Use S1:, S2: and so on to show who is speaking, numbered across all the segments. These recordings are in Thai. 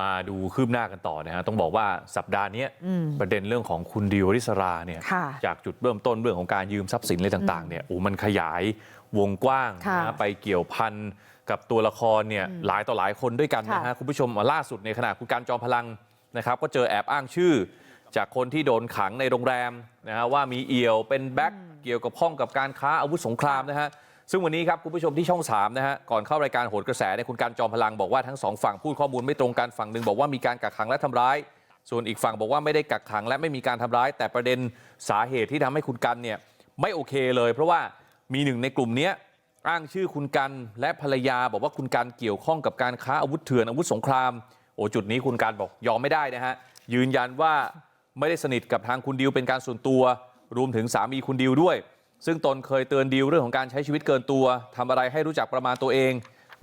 S1: มาดูคืบหน้ากันต่อนะฮะต้องบอกว่าสัปดาห์เนี้ย
S2: อืม
S1: ประเด็นเรื่องของคุณดิวอริสราเนี่ย
S2: ค่ะ
S1: จากจุดเริ่มต้นเรื่องของการยืมทรัพย์สินอะไรต่างๆเนี่ยโอ้มันขยายวงกว้าง
S2: ค่ะ
S1: นะไปเกี่ยวพันกับตัวละครเนี่ยหลายต่อหลายคนด้วยกันนะฮะ
S2: ค่ะ
S1: คุณผู้ชมอะล่าสุดในขณะคุณการจอมพลังนะครับก็เจอแอบอ้างชื่อ จากคนที่โดนขังในโรงแรมนะฮะว่ามีเอี่ยวเป็นแบ็คเกี่ยวกับข้องกับการค้าอาวุธสงครามนะฮะ ซึ่งวันนี้ครับคุณผู้ชมที่ช่อง3นะฮะก่อนเข้ารายการโหนกระแสเนี่ยคุณการจอมพลังบอกว่าทั้งสองฝั่งพูดข้อมูลไม่ตรงกันฝั่งหนึ่งบอกว่ามีการกักขังและทำร้าย ส่วนอีกฝั่งบอกว่าไม่ได้กักขังและไม่มีการทำร้าย แต่ประเด็นสาเหตุที่ทำให้คุณกันเนี่ยไม่โอเคเลย เพราะว่ามีหนึ่งในกลุ่มนี้อ้างชื่อคุณกันและภรรยาบอกว่าคุณกันเกี่ยวข้องกับการค้าอาวุธเถื่อนอาวุธสงครามโอ้จุดนี้คุณกันบอกยอมไม่ได้นะฮะยืนยันว่าไม่ได้สนิทกับทางคุณดิวเป็นการส่วนตัว รวมถึงสามีคุณดิวด้วย ซึ่งตนเคยเตือนดิวเรื่องของการใช้ชีวิตเกินตัวทำอะไรให้รู้จักประมาณตัวเอง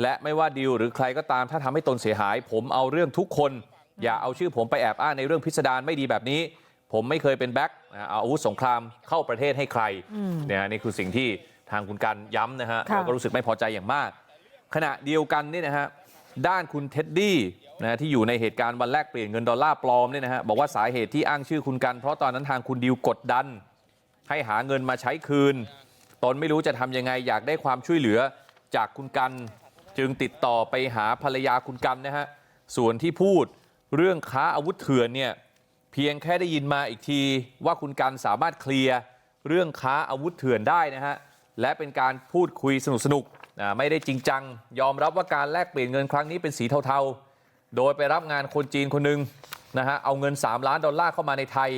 S1: และไม่ว่าดิวหรือใครก็ตามถ้าทำให้ตนเสียหาย ผมเอาเรื่องทุกคน อย่าเอาชื่อผมไปแอบอ้างในเรื่องพิสดารไม่ดีแบบนี้ ผมไม่เคยเป็นแบ็คนะเอาอาวุธสงครามเข้าประเทศให้ใครเนี่ยนี่คือสิ่งที่ทางคุณกันย้ำนะฮะ
S2: ค่ะ
S1: แล้วก็รู้สึกไม่พอใจอย่างมาก ขณะเดียวกันเนี่ยนะฮะด้านคุณเท็ดดี้นะฮะที่อยู่ในเหตุการณ์วันแรกเปลี่ยนเงินดอลลาร์ปลอมเนี่ยนะฮะบอกว่าสาเหตุที่อ้างชื่อคุณกัน เพราะตอนนั้นทางคุณดิวกดดัน ให้หาเงินมาใช้คืนตนไม่รู้จะทำยังไงอยากได้ความช่วยเหลือจากคุณกันจึงติดต่อไปหาภรรยาคุณกันนะฮะส่วนที่พูดเรื่องค้าอาวุธเถื่อนเนี่ยเพียงแค่ได้ยินมาอีกทีว่าคุณกันสามารถเคลียร์เรื่องค้าอาวุธเถื่อนได้นะฮะและเป็นการพูดคุยสนุกๆอ่าไม่ได้จริงจัง ยอมรับว่าการแลกเปลี่ยนเงินครั้งนี้เป็นสีเทาๆ โดยไปรับงานคนจีนคนหนึ่งนะฮะเอาเงิน 3 ล้านดอลลาร์เข้ามาในไทย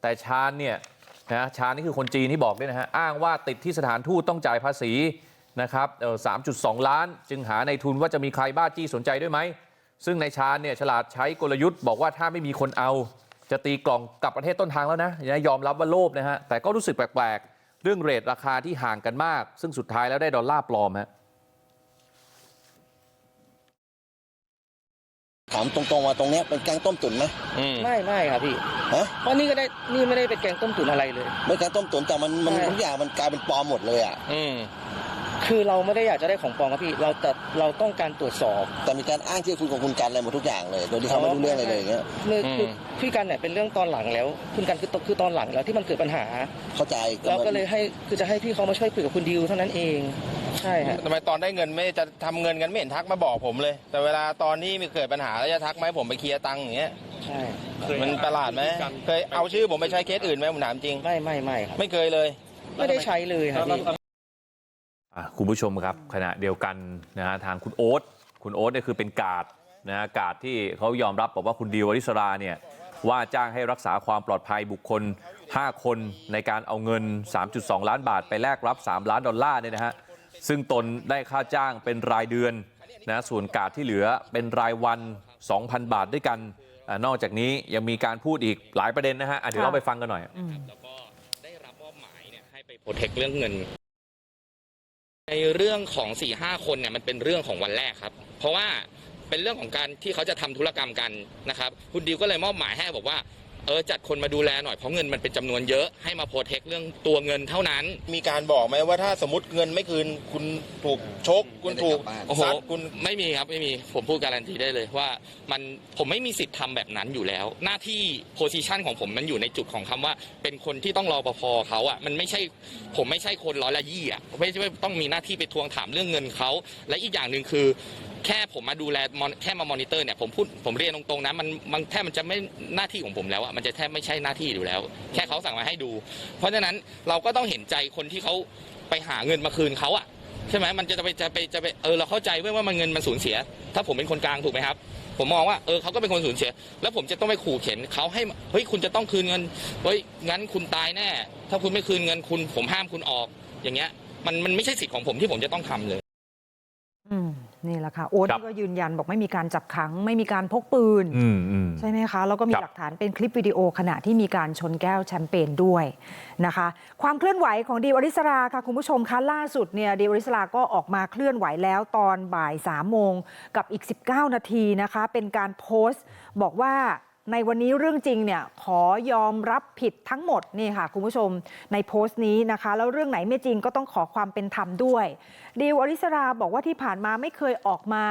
S1: แต่ชาญเนี่ย นะชานี่คือคนจีนที่บอกด้วยนะฮะอ้างว่าติดที่สถานทูตต้องจ่ายภาษีนะครับเอ่อ3.2ล้าน จึงหาในทุนว่าจะมีใครบ้าจี้สนใจด้วยไหม ซึ่งในชาญเนี่ยฉลาดใช้กลยุทธ์บอกว่าถ้าไม่มีคนเอา จะตีกล่องกลับประเทศต้นทางแล้วนะยอมรับว่าโลภนะฮะแต่ก็รู้สึกแปลกๆ เรื่องเรทราคาที่ห่างกันมาก ซึ่งสุดท้ายแล้วได้ดอลลาร์ปลอมฮะ
S3: ถามตรงๆว่าตรงเนี้ยเป็นแกงต้มตุ๋นไหม
S4: ไม่ไม่ครับพี่
S3: ฮะ
S4: เพราะนี่ก็ได้นี่ไม่ได้เป็นแกงต้มตุ๋นอะไรเลย
S3: ไม่แกงต้มตุ๋นแต่มันมัน
S4: ใช่
S3: ทุกอย่างมันกลายเป็นปลอมหมดเลยอะ
S4: คือเราไม่ได้อยากจะได้ของปลอมครับพี่ เราแต่เราต้องการตรวจสอบ
S3: แต่มีการอ้างชื่อคุณของคุณกันอะไรหมดทุกอย่างเลย โดยที่เขาไม่รู้เรื่องอะไรเลยอย่างเงี้ย
S4: คือคือพี่กันเนี่ยเป็นเรื่องตอนหลังแล้ว คุณกันคือตคือตอนหลังแล้วที่มันเกิดปัญหา
S3: เข้าใจ
S4: เราก็เลยให้คือจะให้พี่เขามาช่วยคุยกับคุณดิวเท่านั้นเอง ใช่ฮะ
S5: ทำไมตอนได้เงินไม่จะทำเงินกันไม่เห็นทักมาบอกผมเลย แต่เวลาตอนนี้มีเกิดปัญหาแล้วจะทักมาให้ผมไปเคลียร์ตังค์อย่างเงี้ย
S4: ใช่
S5: มันประหลาดไหมเคยเอาชื่อผมไปใช้เคสอื่นไหมผมถามจริง
S4: ไม่ไม่ไม่ครับ
S5: ไม่เคยเลย
S4: ไม่ได้ใช้เลยครับพี่
S1: อะคุณผู้ชมครับขณะเดียวกันนะฮะทางคุณโอ๊ตคุณโอ๊ตเนี่ยคือเป็นกาดนะฮะกาดที่เขายอมรับบอกว่าคุณดิวอริสราเนี่ยว่าจ้างให้รักษาความปลอดภัยบุคคล 5 คนในการเอาเงิน 3.2 ล้านบาทไปแลกรับ 3 ล้านดอลลาร์เนี่ยนะฮะ ซึ่งตนได้ค่าจ้างเป็นรายเดือนนะส่วนกาดที่เหลือเป็นรายวัน 2,000 บาทด้วยกันอนอกจากนี้ยังมีการพูดอีกหลายประเด็นนะฮะอะเดี๋ยวเราไปฟังกันหน่อย
S6: แล้วก็ได้รับมอบหมายเนี่ยให้ไปโปรเทคเรื่องเงิน ในเรื่องของ4ี่ห้าคนเนี่ยมันเป็นเรื่องของวันแรกครับ เพราะว่าเป็นเรื่องของการที่เขาจะทำธุรกรรมกันนะครับ คุณดิวก็เลยมอบหมายให้บอกว่า เออจัดคนมาดูแลหน่อยเพราะเงินมันเป็นจำนวนเยอะให้มาโปรเทคเรื่องตัวเงินเท่านั้น
S5: มีการบอกไหมว่าถ้าสมมติเงินไม่คืน คุณถูกชก คุณถูก
S6: โอ้โห
S5: ซัดคุณ
S6: ไม่มีครับไม่มีผมพูดการันตีได้เลยว่ามันผมไม่มีสิทธิ์ทำแบบนั้นอยู่แล้ว หน้าที่โพซิชันของผมมันอยู่ในจุดของคำว่า เป็นคนที่ต้องรอปภเขาอะมันไม่ใช่ผมไม่ใช่คนร้อยละยี่อะไม่ใช่ว่าต้องมีหน้าที่ไปทวงถามเรื่องเงินเขาและอีกอย่างหนึ่งคือ แค่ผมมาดูแลมอนแค่มามอนิเตอร์เนี่ยผมพูดผมเรียนตรงๆนะมันมันแทบมันจะไม่หน้าที่ของผมแล้วอะมันจะแทบไม่ใช่หน้าที่อยู่แล้ว แค่เขาสั่งมาให้ดู เพราะฉะนั้นเราก็ต้องเห็นใจคนที่เขาไปหาเงินมาคืนเขาอะใช่ไหมมันจะไปจะไปจะไปเออเราเข้าใจเว้ยว่ามันเงินมันสูญเสีย ถ้าผมเป็นคนกลางถูกไหมครับ ผมมองว่าเออเขาก็เป็นคนสูญเสีย แล้วผมจะต้องไปขู่เข็นเขาให้เฮ้ยคุณจะต้องคืนเงินเฮ้ยงั้นคุณตายแน่ ถ้าคุณไม่คืนเงินคุณ ผมห้ามคุณออกอย่างเงี้ยมันมันไม่ใช่สิทธิ์ของผมที่ผมจะต้องทำเลย
S2: นี่แหละค่ะโอ๊ต
S1: ครับ
S2: ก็ยืนยันบอกไม่มีการจับขังไม่มีการพกปืน
S1: อืมอืม
S2: ใช่ไหมคะ แล้วก็มี
S1: ครับ
S2: หลักฐานเป็นคลิปวิดีโอขณะที่มีการชนแก้วแชมเปญด้วยนะคะ ความเคลื่อนไหวของดีวอริสราค่ะคุณผู้ชมคะล่าสุดเนี่ยดีวอริสราก็ออกมาเคลื่อนไหวแล้วตอนบ่าย3ามโมงกับอีก 19 นาทีนะคะ เป็นการโพสต์บอกว่า ในวันนี้เรื่องจริงเนี่ยขอยอมรับผิดทั้งหมดนี่ค่ะคุณผู้ชมในโพสต์นี้นะคะ แล้วเรื่องไหนไม่จริงก็ต้องขอความเป็นธรรมด้วยดิวอริสราบอกว่าที่ผ่านมาไม่เคยออกมา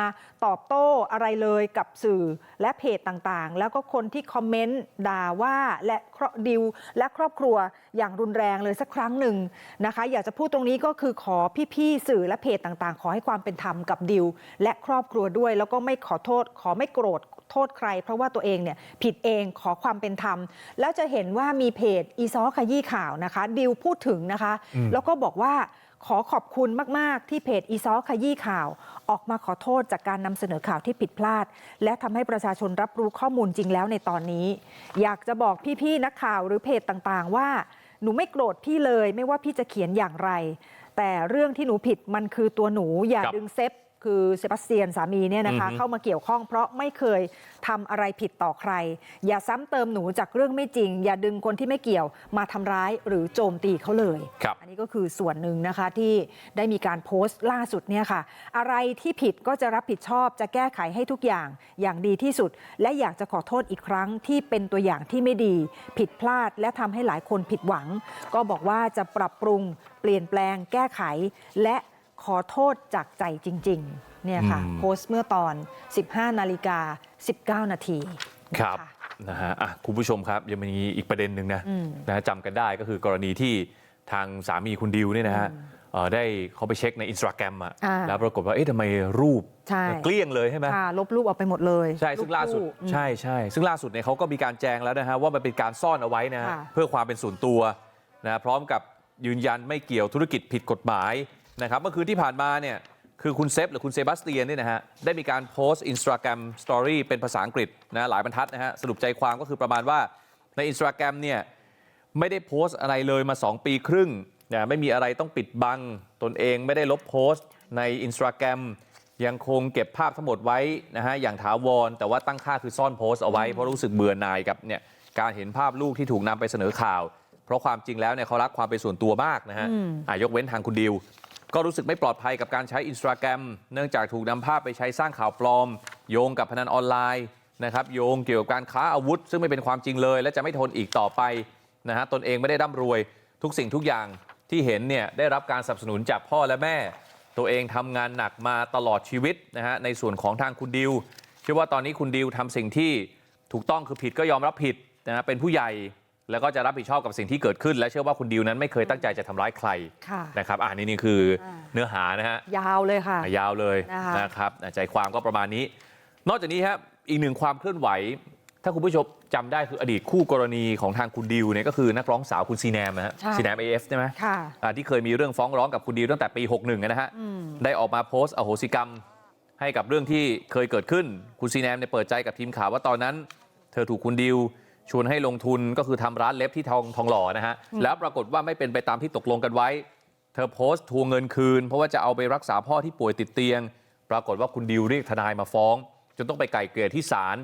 S2: ตอบโต้อะไรเลยกับสื่อและเพจต่างๆ แล้วก็คนที่คอมเมนต์ด่าว่าและครอบดิวและครอบครัวอย่างรุนแรงเลยสักครั้งหนึ่งนะคะ อยากจะพูดตรงนี้ก็คือขอพี่ๆสื่อและเพจต่างๆ ขอให้ความเป็นธรรมกับดิวและครอบครัวด้วย แล้วก็ไม่ขอโทษ ขอไม่โกรธ โทษใคร เพราะว่าตัวเองเนี่ยผิดเองขอความเป็นธรรม แล้วจะเห็นว่ามีเพจอีซอขยี้ข่าวนะคะดิวพูดถึงนะคะ แล้วก็บอกว่าขอขอบคุณมาก ๆ ที่เพจอีซอขยี้ข่าว ออกมาขอโทษจากการนำเสนอข่าวที่ผิดพลาด และทำให้ประชาชนรับรู้ข้อมูลจริงแล้วในตอนนี้ อยากจะบอกพี่ ๆ นักข่าวหรือเพจต่างๆ ว่าหนูไม่โกรธพี่เลย ไม่ว่าพี่จะเขียนอย่างไร แต่เรื่องที่หนูผิดมันคือตัวหนูอย่า
S1: ครับ
S2: ดึงเซฟ คือเซบาสเตียนสามีเนี่ยนะคะ
S1: อือฮึ
S2: เข้ามาเกี่ยวข้องเพราะไม่เคยทำอะไรผิดต่อใคร อย่าซ้ำเติมหนูจากเรื่องไม่จริง อย่าดึงคนที่ไม่เกี่ยวมาทำร้ายหรือโจมตีเขาเลย
S1: ครับ
S2: อันนี้ก็คือส่วนหนึ่งนะคะที่ได้มีการโพสต์ล่าสุดเนี่ยค่ะ อะไรที่ผิดก็จะรับผิดชอบจะแก้ไขให้ทุกอย่างอย่างดีที่สุด และอยากจะขอโทษอีกครั้งที่เป็นตัวอย่างที่ไม่ดี ผิดพลาดและทำให้หลายคนผิดหวัง ก็บอกว่าจะปรับปรุงเปลี่ยนแปลงแก้ไขและ ขอโทษจากใจจริงๆเนี่ยค่ะ
S1: อืม
S2: โพสต์เมื่อตอน 15 นาฬิกา 19 นาที
S1: ครับ
S2: นะะ
S1: นะฮะอะคุณผู้ชมครับยังมีอีกประเด็นหนึ่งนะ
S2: อืม
S1: นะจำกันได้ก็คือกรณีที่ทางสามีคุณดิวเนี่ยนะฮะเอ่อได้เขาไปเช็คในอินสตาแกรมอะ
S2: อ่า
S1: แล้วปรากฏว่าเอ๊ะทำไมรูป
S2: ใช่
S1: เกลี้ยงเลยใช่ไหม
S2: ค่ะลบรูปออกไปหมดเลย
S1: ใช่ซึ่งล่าสุด
S2: รูปคู่
S1: ใช่ใช่ซึ่งล่าสุดเนี่ยเขาก็มีการแจ้งแล้วนะฮะว่ามันเป็นการซ่อนเอาไว้นะฮะ
S2: ค่ะ
S1: เพื่อความเป็นส่วนตัวนะพร้อมกับยืนยันไม่เกี่ยวธุรกิจผิดกฎหมาย นะครับเมื่อคืนที่ผ่านมาเนี่ยคือคุณเซฟหรือคุณเซบาสเตียนเนี่ยนะฮะได้มีการโพสต์อินสตาแกรมสตอรี่เป็นภาษาอังกฤษนะหลายบรรทัดนะฮะสรุปใจความก็คือประมาณว่าในอินสตาแกรมเนี่ยไม่ได้โพสต์อะไรเลยมา 2 ปีครึ่งนะไม่มีอะไรต้องปิดบัง ตนเองไม่ได้ลบโพสต์ในอินสตาแกรมยังคงเก็บภาพทั้งหมดไว้นะฮะอย่างถาวร แต่ว่าตั้งค่าคือซ่อนโพสต์เอาไว้เพราะรู้สึกเบื่อหน่ายกับเนี่ยการเห็นภาพลูกที่ถูกนำไปเสนอข่าว เพราะความจริงแล้วเนี่ยเขารักความเป็นส่วนตัวมากนะฮะอะยกเว้นทางคุณดิว ก็รู้สึกไม่ปลอดภัยกับการใช้อินสตาแกรมเนื่องจากถูกนำภาพไปใช้สร้างข่าวปลอม โยงกับพนันออนไลน์นะครับโยงเกี่ยวกับการค้าอาวุธ ซึ่งไม่เป็นความจริงเลย และจะไม่ทนอีกต่อไปนะฮะตนเองไม่ได้ร่ำรวยทุกสิ่งทุกอย่างที่เห็นเนี่ยได้รับการสนับสนุนจากพ่อและแม่ ตัวเองทำงานหนักมาตลอดชีวิตนะฮะในส่วนของทางคุณดิวเชื่อว่าตอนนี้คุณดิวทำสิ่งที่ถูกต้องคือผิดก็ยอมรับผิดนะฮะเป็นผู้ใหญ่ แล้วก็จะรับผิดชอบกับสิ่งที่เกิดขึ้น และเชื่อว่าคุณดิวนั้นไม่เคยตั้งใจจะทำร้ายใคร
S2: ค่ะ
S1: นะครับอ่านี่นี่คืออาเนื้อหานะฮะ
S2: ยาวเลยค่ะ
S1: อะยาวเลย
S2: นะคะ
S1: นะครับอะใจความก็ประมาณนี้ นอกจากนี้ครับอีกหนึ่งความเคลื่อนไหว ถ้าคุณผู้ชมจำได้คืออดีตคู่กรณีของทางคุณดิวเนี่ยก็คือนักร้องสาวคุณซีแนมนะฮะ
S2: ใช่
S1: ซีแนมเอฟใช่ไหม
S2: ค่ะ
S1: อ่าที่เคยมีเรื่องฟ้องร้องกับคุณดิวตั้งแต่ปี 61นะฮะ
S2: อืม
S1: ได้ออกมาโพสต์อโหสิกรรมให้กับเรื่องที่เคยเกิดขึ้นคุณซีแนมเนี่ยเปิดใจกับทีมข่าวว่าตอนนั้น เธอถูกคุณดิว ชวนให้ลงทุนก็คือทำร้านเล็บที่ทองทองหล่อนะฮะแล้วปรากฏว่าไม่เป็นไปตามที่ตกลงกันไว้ เธอโพสต์ทวงเงินคืน เพราะว่าจะเอาไปรักษาพ่อที่ป่วยติดเตียง ปรากฏว่าคุณดิวเรียกทนายมาฟ้อง จนต้องไปไกล่เกลี่ยที่ศาล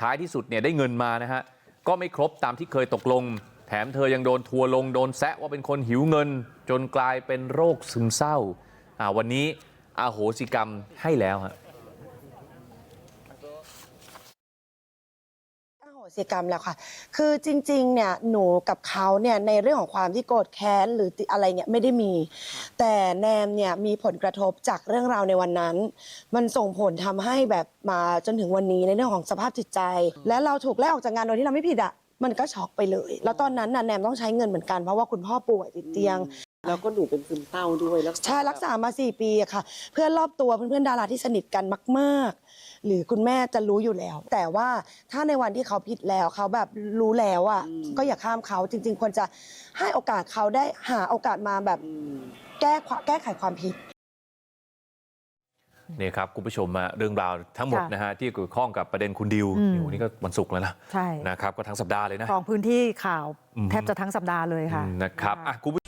S1: ท้ายที่สุดเนี่ยได้เงินมานะฮะก็ไม่ครบตามที่เคยตกลง แถมเธอยังโดนทัวร์ลงโดนแซะว่าเป็นคนหิวเงิน จนกลายเป็นโรคซึมเศร้าอ่าวันนี้อาโหสิกรรมให้แล้วฮะ
S7: อโหสิกรรมแล้วค่ะ คือจริงๆ เนี่ยหนูกับเขาเนี่ยในเรื่องของความที่โกรธแค้นหรืออะไรเนี่ยไม่ได้มี แต่แนมเนี่ยมีผลกระทบจากเรื่องราวในวันนั้น มันส่งผลทำให้แบบมาจนถึงวันนี้ในเรื่องของสภาพจิตใจ และเราถูกไล่ออกจากงานโดยที่เราไม่ผิดอะมันก็ช็อกไปเลย แล้วตอนนั้นน่ะแนมต้องใช้เงินเหมือนกันเพราะว่าคุณพ่อป่วยติดเตียง
S8: แล้วก็หนูเป็นซึมเศร้าด้วยแล้ว
S7: ใช่รักษามา4ปีอะค่ะ เพื่อนรอบตัวเพื่อนๆดาราที่สนิทกันมาก ๆ หรือคุณแม่จะรู้อยู่แล้ว แต่ว่าถ้าในวันที่เขาผิดแล้วเขาแบบรู้แล้วอะก็อย่าข้ามเขาจริง ๆ ควรจะให้โอกาสเขาได้หาโอกาสมาแบบแก้ความแก้ไขความผิด
S1: นี่ครับคุณผู้ชมอะเรื่องราวทั้งหมด
S2: ค่ะ
S1: นะฮะที่เกี่ยวข้องกับประเด็นคุณดิว
S2: อืม
S1: โอ้โหนี่ก็วันศุกร์แล้วนะ
S2: ใช่
S1: นะครับก็ทั้งสัปดาห์เลยนะ
S2: ครองพื้นที่ข่าว
S1: อืม
S2: แทบจะทั้งสัปดาห์เลยค่ะ
S1: อืมนะครับอะคุณผู้